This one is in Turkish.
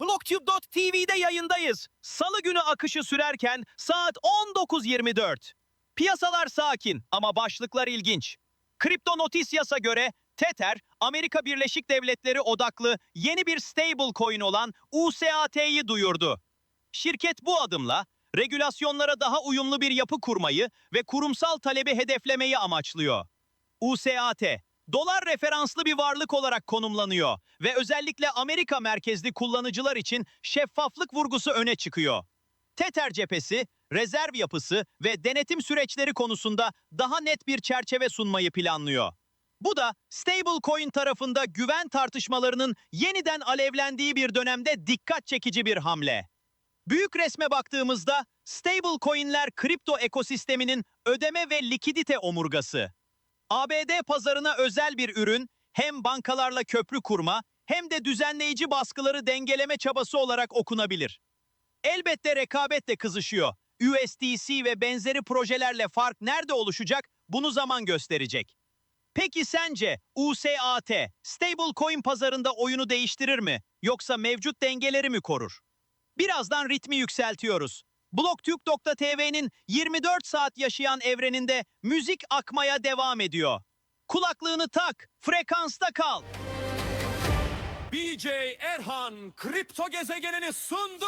BlockTube.tv'de yayındayız. Salı günü akışı sürerken saat 19.24. Piyasalar sakin ama başlıklar ilginç. Kripto Noticias'a göre Tether, Amerika Birleşik Devletleri odaklı yeni bir stablecoin olan USAT'yi duyurdu. Şirket bu adımla regülasyonlara daha uyumlu bir yapı kurmayı ve kurumsal talebi hedeflemeyi amaçlıyor. USAT, dolar referanslı bir varlık olarak konumlanıyor ve özellikle Amerika merkezli kullanıcılar için şeffaflık vurgusu öne çıkıyor. Tether cephesi, rezerv yapısı ve denetim süreçleri konusunda daha net bir çerçeve sunmayı planlıyor. Bu da stablecoin tarafında güven tartışmalarının yeniden alevlendiği bir dönemde dikkat çekici bir hamle. Büyük resme baktığımızda stablecoin'ler kripto ekosisteminin ödeme ve likidite omurgası. ABD pazarına özel bir ürün hem bankalarla köprü kurma hem de düzenleyici baskıları dengeleme çabası olarak okunabilir. Elbette rekabetle kızışıyor. USDC ve benzeri projelerle fark nerede oluşacak bunu zaman gösterecek. Peki sence USAT stablecoin pazarında oyunu değiştirir mi yoksa mevcut dengeleri mi korur? Birazdan ritmi yükseltiyoruz. Blogtürk.tv'nin 24 saat yaşayan evreninde müzik akmaya devam ediyor. Kulaklığını tak, frekansta kal. BJ Erhan kripto gezegenini sundu.